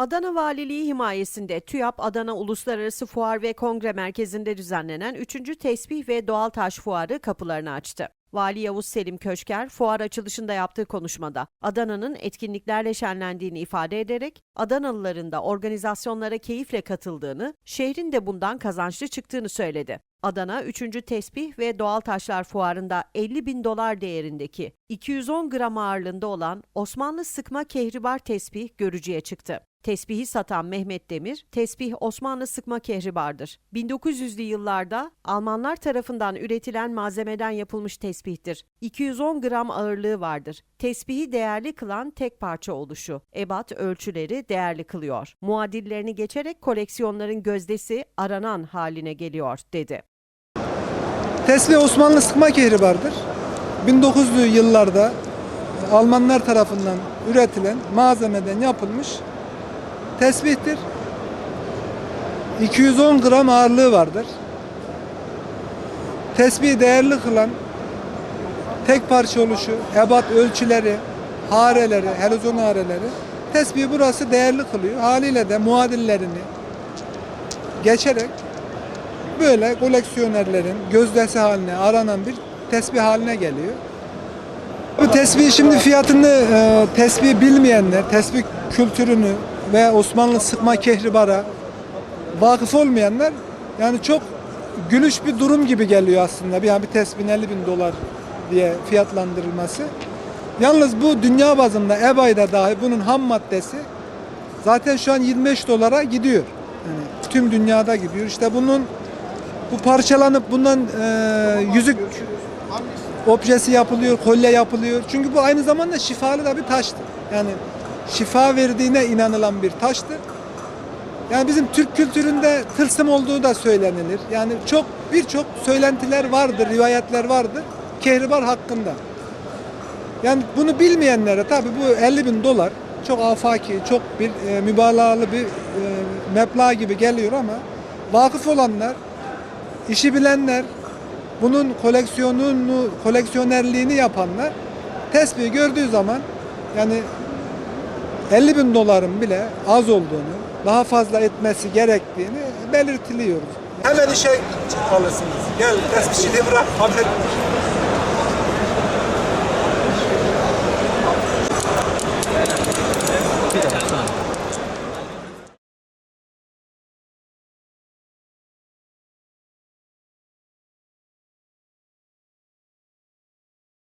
Adana Valiliği himayesinde TÜYAP Adana Uluslararası Fuar ve Kongre Merkezi'nde düzenlenen 3. Tesbih ve Doğal Taş Fuarı kapılarını açtı. Vali Yavuz Selim Köşker, fuar açılışında yaptığı konuşmada Adana'nın etkinliklerle şenlendiğini ifade ederek Adanalıların da organizasyonlara keyifle katıldığını, şehrin de bundan kazançlı çıktığını söyledi. Adana 3. Tesbih ve Doğal Taşlar Fuarı'nda 50 bin dolar değerindeki 210 gram ağırlığında olan Osmanlı sıkma kehribar tesbih görücüye çıktı. Tesbihi satan Mehmet Demir, tesbih Osmanlı sıkma kehribardır. 1900'lü yıllarda Almanlar tarafından üretilen malzemeden yapılmış tesbihtir. 210 gram ağırlığı vardır. Tesbihi değerli kılan tek parça oluşu. Ebat ölçüleri değerli kılıyor. Muadillerini geçerek koleksiyonların gözdesi aranan haline geliyor, dedi. Tesbih Osmanlı sıkma kehribardır. 1900'lü yıllarda Almanlar tarafından üretilen malzemeden yapılmış tesbihtir. 210 gram ağırlığı vardır. Tesbihi değerli kılan tek parça oluşu, ebat ölçüleri, hareleri, helezon hareleri tesbihi burası değerli kılıyor. Haliyle de muadillerini geçerek böyle koleksiyonerlerin gözdesi haline aranan bir tesbih haline geliyor. Bu tesbih şimdi fiyatını e, tesbih bilmeyenler, tesbih kültürünü ve Osmanlı sıkma kehribara vakıf olmayanlar yani çok gülüş bir durum gibi geliyor aslında. Bir, yani bir tesbihin 50 bin dolar diye fiyatlandırılması. Yalnız bu dünya bazında EBA'da dahi bunun ham maddesi zaten şu an 25 dolara gidiyor. Yani tüm dünyada gidiyor. İşte bunun bu parçalanıp bundan e, yüzük objesi yapılıyor, kolye yapılıyor. Çünkü bu aynı zamanda şifalı da bir taştır. Yani şifa verdiğine inanılan bir taştır. Yani bizim Türk kültüründe tılsım olduğu da söylenilir. Yani çok birçok söylentiler vardır, rivayetler vardır kehribar hakkında. Yani bunu bilmeyenlere tabii bu 50 bin dolar çok afaki, çok bir e, mübalağalı bir e, meblağ gibi geliyor ama vakıf olanlar, işi bilenler, bunun koleksiyonunu, koleksiyonerliğini yapanlar tesbih gördüğü zaman yani 50 bin doların bile az olduğunu, daha fazla etmesi gerektiğini belirtiliyoruz. Hemen işe alırsınız. Gel tesbihçiliği bırak. Haber